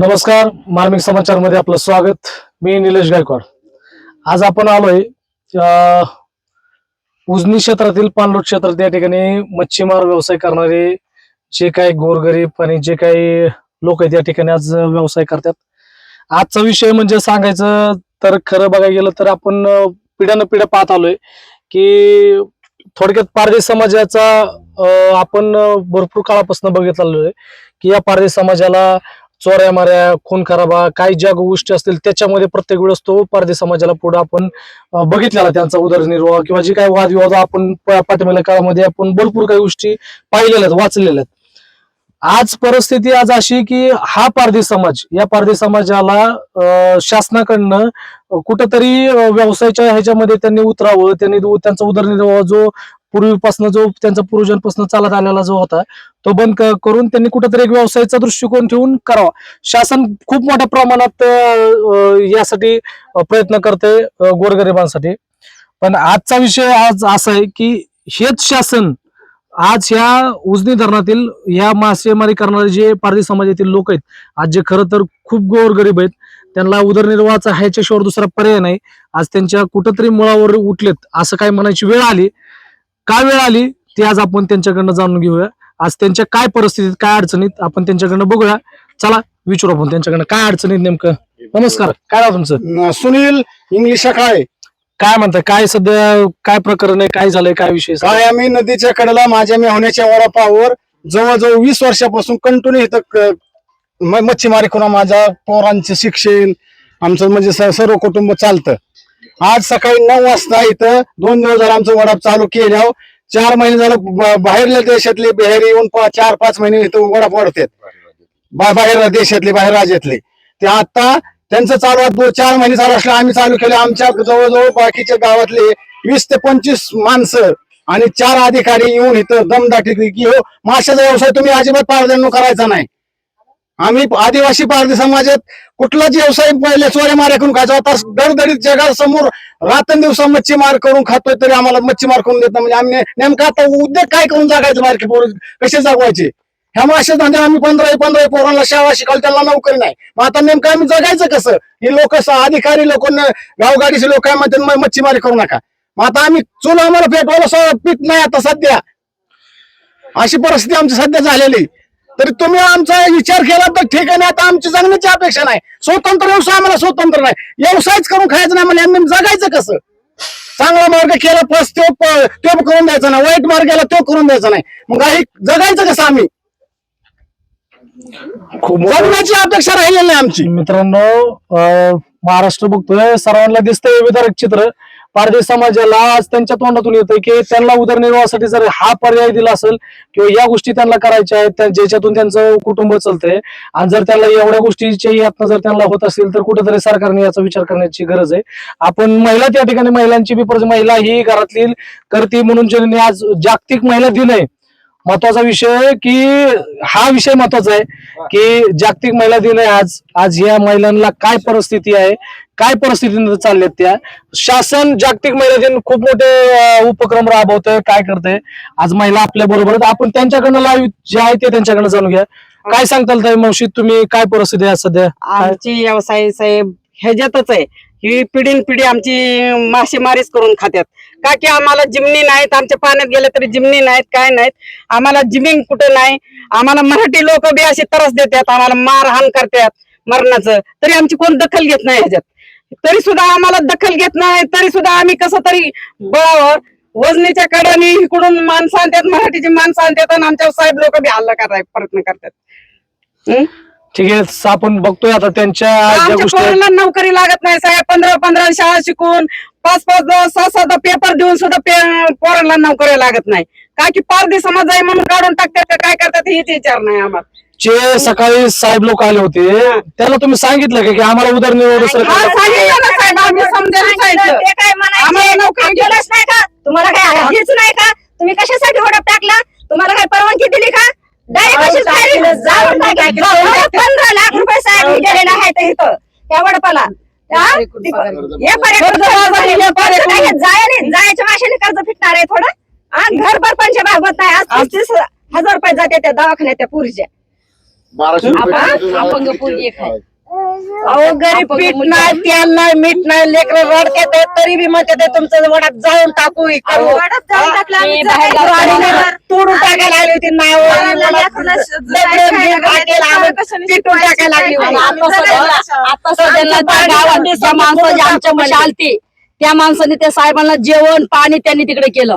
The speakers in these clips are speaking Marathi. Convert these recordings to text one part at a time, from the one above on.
नमस्कार मार्मिक समाचारमध्ये आपलं स्वागत. मी निलेश गायकवाड. आज आपण आलोय उजनी क्षेत्रातील पाणलोट क्षेत्रात या ठिकाणी मच्छीमार व्यवसाय करणारे जे काही गोरगरीब आणि जे काही लोक आहेत या ठिकाणी आज व्यवसाय करतात. आजचा विषय म्हणजे सांगायचं तर खरं बघायला गेलं तर आपण पिढ्यानं पिढ्या पाहत आलोय की थोडक्यात पारधी समाजाचा आपण भरपूर काळापासून बघितलं आहे की या पारधी समाजाला चोऱ्या माऱ्या खून खराबा काही ज्या गोष्टी असतील त्याच्यामध्ये प्रत्येक वेळेस तो पारधी समाजाला पुढे आपण बघितलेला त्यांचा उदरनिर्वाह किंवा जे काही वादविवाद आपण प- काळामध्ये आपण भरपूर काही गोष्टी पाहिलेल्या आहेत वाचलेल्या आहेत. आज परिस्थिती आज अशी की हा पारधी समाज या पारधी समाजाला शासनाकडनं कुठंतरी व्यवसायाच्या ह्याच्यामध्ये त्यांनी उतरावं त्यांनी त्यांचा उदरनिर्वाह जो पूर्वीपासून जो त्यांचा पूर्वजांपासून चालत आलेला जो होता तो बंद करून त्यांनी कुठेतरी एक व्यवसायाचा दृष्टिकोन ठेवून करावा. शासन खूप मोठ्या प्रमाणात यासाठी प्रयत्न करते गोरगरिबांसाठी. पण आजचा विषय आज असा आहे की हेच शासन आज ह्या उजनी धरणातील ह्या मासेमारी करणारे जे पारधी समाजातील लोक आहेत आज जे खरं तर खूप गोरगरीब आहेत त्यांना उदरनिर्वाहाचा ह्याच्याशिवाय दुसरा पर्याय नाही. आज त्यांच्या कुठंतरी मुळावर उठलेत असं काय म्हणायची वेळ आली. काय वेळ आली? ती आज आपण त्यांच्याकडनं जाणून घेऊया. आज त्यांच्या काय परिस्थितीत काय अडचणीत आपण त्यांच्याकडनं बघूया. चला विचारू आपण त्यांच्याकडनं. काय अडचणीत नेमकं? नमस्कार. काय तुमचं? सुनील इंग्लिश काय काय म्हणताय काय सध्या काय प्रकरण आहे काय झालंय काय विषय काय आम्ही नदीच्या कडेला माझ्या मेहण्याच्या वडापावर जवळजवळ वीस वर्षापासून कंटिन्यू इथं क- म- मच्छीमारी करून माझ्या पोरांचे शिक्षण आमचं म्हणजे स- सर्व कुटुंब चालतं. आज सकाळी नऊ वाजता इथं दोन दिवस झालं आमचं वडाप चालू केल्यावर चार महिने झालं ब- बाहेरल्या देशातले बिहारी येऊन पा- चार पाच महिने इथं वडाप वाढतात. बा- बाहेर देशातले बाहेर राज्यातले. ते आता त्यांचं चालू दोन चार महिने चालू असलं आम्ही चालू केलं. आमच्या जवळजवळ बाकीच्या गावातले वीस ते पंचवीस माणसं आणि चार अधिकारी येऊन इथं दमदाटी की हो माशाचा व्यवसाय तुम्ही अजिबात पारद्यांनो करायचा नाही. आम्ही आदिवासी पारदी समाजात कुठलाच व्यवसाय पहिले चोऱ्या माऱ्या करून खायचो. आता दडदडीत जगासमोर रात्रंदिवस मच्छीमार करून खातोय तरी आम्हाला मच्छीमार करून देत म्हणजे आम्ही नेमका आता उद्योग काय करून जगायचं बारके पोर कसे जगवायचे? ह्या माशा धंदे आम्ही पंधरा पंधरा पोरांना शाळा शिकाल त्यांना नोकरी नाही. मग आता नेमकं आम्ही जगायचं कसं? ही लोक अधिकारी लोक गावगाडीचे लोक काय म्हणतात मच्छीमारी करू नका. मग आता आम्ही चुल आम्हाला पेटवायला सगळं पीठ नाही आता सध्या. अशी परिस्थिती आमची सध्या झालेली. तरी तुम्ही आमचा विचार केला तर ठीक आहे ना आता आमची जगण्याची अपेक्षा नाही. स्वतंत्र व्यवसाय आम्हाला स्वतंत्र नाही. व्यवसायच करून खायचं नाही म्हणजे आम्ही जगायचं कसं? चांगला मार्ग केला प्लस तो करून द्यायचा नाही. वाईट मार्ग मार्गाला तो करून द्यायचा नाही. मग काही जगायचं कसं आम्ही? खूप जगण्याची अपेक्षा राहिलेली नाही आमची. मित्रांनो अं, महाराष्ट्र बघतोय सर्वांना दिसतंय विदारक चित्र. पारधी समाजाला आज त्यांच्या तोंडातून येतंय की त्यांना उदरनिर्वाहासाठी जर हा पर्याय दिला असेल किंवा या गोष्टी त्यांना करायच्या आहेत त्या- ज्याच्यातून त्यांचं कुटुंब चालतंय आणि जर त्यांना एवढ्या गोष्टीची यातनं जर त्यांना होत असेल तर कुठेतरी सरकारने याचा विचार करण्याची गरज आहे. आपण महिला त्या ठिकाणी महिलांची बी परत महिला ही घरातली करती म्हणून ज्यांनी आज जागतिक महिला दिन आहे महत्त्वाचा विषय की हा विषय महत्त्वाचा आहे की जागतिक महिला दिन आहे आज. आज या महिलांना काय परिस्थिती आहे? काय परिस्थिती चालल्यात त्या? शासन जागतिक महिला दिन खूप मोठे उपक्रम राबवतोय काय करतंय? आज महिला आपल्या बरोबर आपण त्यांच्याकडनं लाईव्ह जे आहे ते त्यांच्याकडनं जाणून घ्या. काय सांगताल ताई मावशी तुम्ही काय परिस्थिती आहे सध्या? आमची व्यवसाय साहेब ह्याच्यातच आहे. ही पिढीन पिढी आमची मासेमारीच करून खात्यात. का की आम्हाला जिमनी नाहीत आमच्या पाण्यात गेले तरी जिमनी नाहीत काय नाहीत. आम्हाला जिमिंग कुठं नाही. आम्हाला मराठी लोक बी असे त्रास देतात आम्हाला मारहाण करतात मरणाचं. तरी आमची कोण दखल घेत नाही ह्याच्यात. तरी सुद्धा आम्हाला दखल घेत नाही तरी सुद्धा आम्ही कसं तरी बळावर वजनीच्या कडाने इकडून माणसं आणतात मराठीची माणसं आणतात आणि आमच्या साहेब लोक बी हल्ला करायचा प्रयत्न करतात. ठीक आहे आपण बघतोय आता त्यांच्या ज्या आमच्या गोष्टी आहेत, पोरांना नोकरी लागत नाही साहेब पंधरा पंधरा शाळा शिकून पाच पाच सहा सहा पेपर देऊन सुद्धा पे- पोरांना नोकरी लागत नाही. का की पारधी समाज आहे म्हणून काढून टाकतात का काय करतात हेच विचार नाही आम्हाला. जे सकाळी साहेब लोक आले होते त्याला तुम्ही सांगितलं का की आम्हाला उदरनिर्वाह दुसरं हा, सांगितलं ना साहेब आम्ही समजायला सांगितलं. ते काय म्हणायचे? आम्हाला नोकरी केलंच नाही का तुम्हाला काय हेच नाही का तुम्ही कशासाठी ओढप टाकला तुम्हाला काय परवानगी दिली का डायरेक्ट अशीच बाहेर जाऊन टाकायची. पंधरा लाख रुपये साहेब दिलेले आहेत इथं त्या वडपाला हा? हे पर्यटक जायने जायच्या माशाने कर्ज फिटणार आहे थोडं. हा घरभर पंच भागवत नाही. आज पस्तीस हजार रुपये जाते त्या दवाखान्यात त्या पुरीच्या अपंग पोरगी एक आहे. अहो गरीब पीठ नाही तेल नाही मीठ नाही लेकर रडतात आहे, तरी बी म्हणते ते तुमचं वडात जाऊन टाकू हे करू. मी बाहेर गाडीनं तोडून टाकायला आली होती नाव पिटून टाकायला लागली आणि. आता माणसं जी आमच्या मुली आलती. त्या माणसाने त्या साहेबांना जेवण पाणी त्यांनी तिकडे केलं.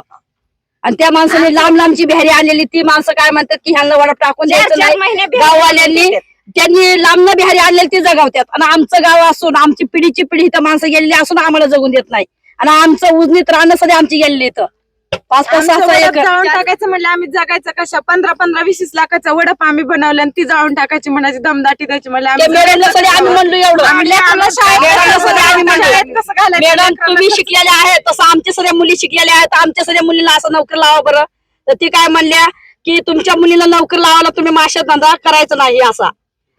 आणि त्या माणसाने लांब लांबची बिहारी आणलेली ती माणसं काय म्हणतात की ह्यांना वडा टाकून द्यायचं नाही. गाववाल्यांनी त्यांनी लांब बिहारी आणलेली ती जगावतात. आणि आमचं गाव असून आमची पिढीची पिढी इथं माणसं गेलेली असून आम्हाला जगून देत नाही. आणि आमचं उजनीत राहणं सध्या आमची गेलेली इथं. पाच पाच सहा सहा एकर. जाळून टाकायचं म्हणलं आम्ही जगायचं कशा? पंधरा पंधरा वीस वीस लाखाचा वडप आम्ही बनवलं आणि ती जाळून टाकायची म्हणायची दमदाटी द्यायची म्हणलं ते आम्ही मॅडमला सगळे आम्ही म्हणलो एवढं. आम्ही लेकराला शाळेत मॅडमला सगळे आम्ही म्हणलो. शाळेत कसं घालायचं मॅडम लेकराला तुम्ही शिकलेल्या आहेत तसं आमच्या सगळ्या मुली शिकलेल्या आहेत. आमच्या सगळ्या मुलीला असं नोकरी लावा बरं. तर ती काय म्हणल्या की तुमच्या मुलीला नोकरी लावायला तुम्ही माशा धंदा करायचा नाही असा.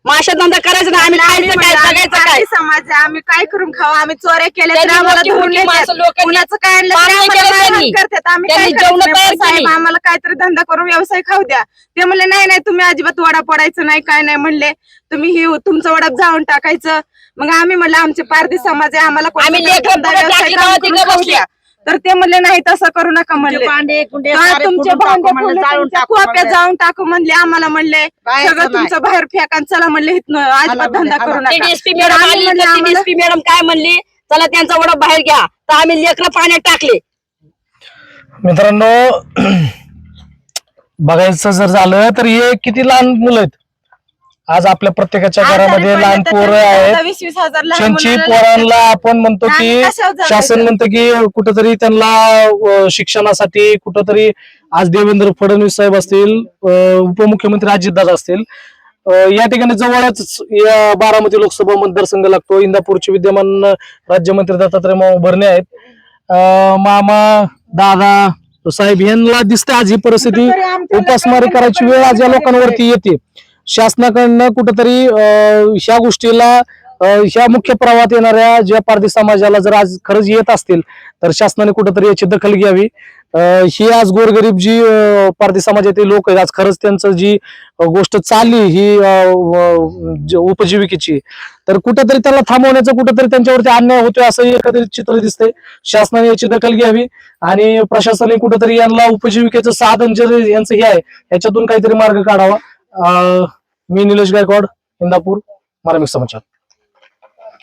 माशा धंदा करायचा नाही आम्ही आम्ही खायचं काय जगायचं काय समाज आहे, आम्ही काय करून खाऊ आम्ही चोऱ्या केल्या तर त्यांनी आम्हाला मोठी धरून मोठी नेतात. माणसं लोकांनी कुणाचं काय आणलं तरी पाणी आम्हाला केलं मारहाण त्यांनी. करतात आम्ही काय त्यांनी करायचं जेवणं नाही. तयार साहेब केली. आम्हाला काहीतरी धंदा करून व्यवसाय खाऊ द्या ते म्हणले नाही नाही तुम्ही अजिबात वडा पडायचं नाही काय नाही म्हणले तुम्ही ही तुमचं वडा जाळून टाकायचं मग आम्ही म्हणलं आमचे पारधी समाज आहे आम्हाला आम्ही तरी लेकरं धंदा पुढे व्यवसाय टाकली काम तेव्हा करून तिकडे खाऊ. द्या. तर ते म्हणले नाही तसं करू नका म्हणले. भांडे कुंडे हा, सारे तुमचे टाकू भांडे म्हणलं, फुलं जाळून तुमच्या टाकू कोप्यात म्हणलं. जाऊन टाकू म्हणले आम्हाला म्हणले सगळं तुमचं बाहेर फेका आणि चला म्हणले इथनं अजिबात धंदा करू ती नका डीएसपी तर मॅडम आम्ही आली म्हणलं तर ती आम्हाला- डीएसपी मॅडम काय म्हणली चला त्यांचा वडा बाहेर घ्या. तर आम्ही लेकरं पाण्यात टाकले. मित्रांनो बघायचं जर झालं तर हे किती लहान मुलं आहेत? आज आपल्या प्रत्येकाच्या घरामध्ये लहान पोरं आहेत. वीस वीस हजार लहान त्यांची पोरांना आपण म्हणतो की आम्ही कशावर जगायचं? शासन म्हणतं की कुठंतरी त्यांना अं, शिक्षणासाठी कुठंतरी आज देवेंद्र फडणवीस साहेब असतील अं, उपमुख्यमंत्री अजितदादा असतील. अं, या ठिकाणी जवळच या बारामती लोकसभा मतदारसंघ लागतो. इंदापूरचे विद्यमान राज्यमंत्री दत्तात्रय मामा भरणे आहेत. अं, मामा दादा साहेब यांना दिसते आज ही परिस्थिती. आमच्या उपासमारी लोकांना करायची वेळ आज या लोकांवरती येते. शासनाकडनं कुठंतरी ह्या गोष्टीला अं, ह्या मुख्य प्रवाहात येणाऱ्या ज्या पारधी समाजाला जर आज खरंच येत असतील तर शासनाने कुठंतरी याची दखल घ्यावी. अं, ही आज गोरगरीब जी पारधी समाजातील लोक आहेत आज खरंच त्यांचं जी गोष्ट चालली ही अं, उपजीविकेची तर कुठंतरी त्याला थांबवण्याचं कुठंतरी त्यांच्यावरती अन्याय होतोय असं एकंदरीत चित्र दिसतंय. शासनाने याची दखल घ्यावी आणि प्रशासनाने कुठंतरी यांना उपजीविकेचं साधन जे यांचं हे आहे याच्यातून काहीतरी मार्ग काढावा. अं, मी निलेश गायकवाड इंदापूर मार्मिक समाचार.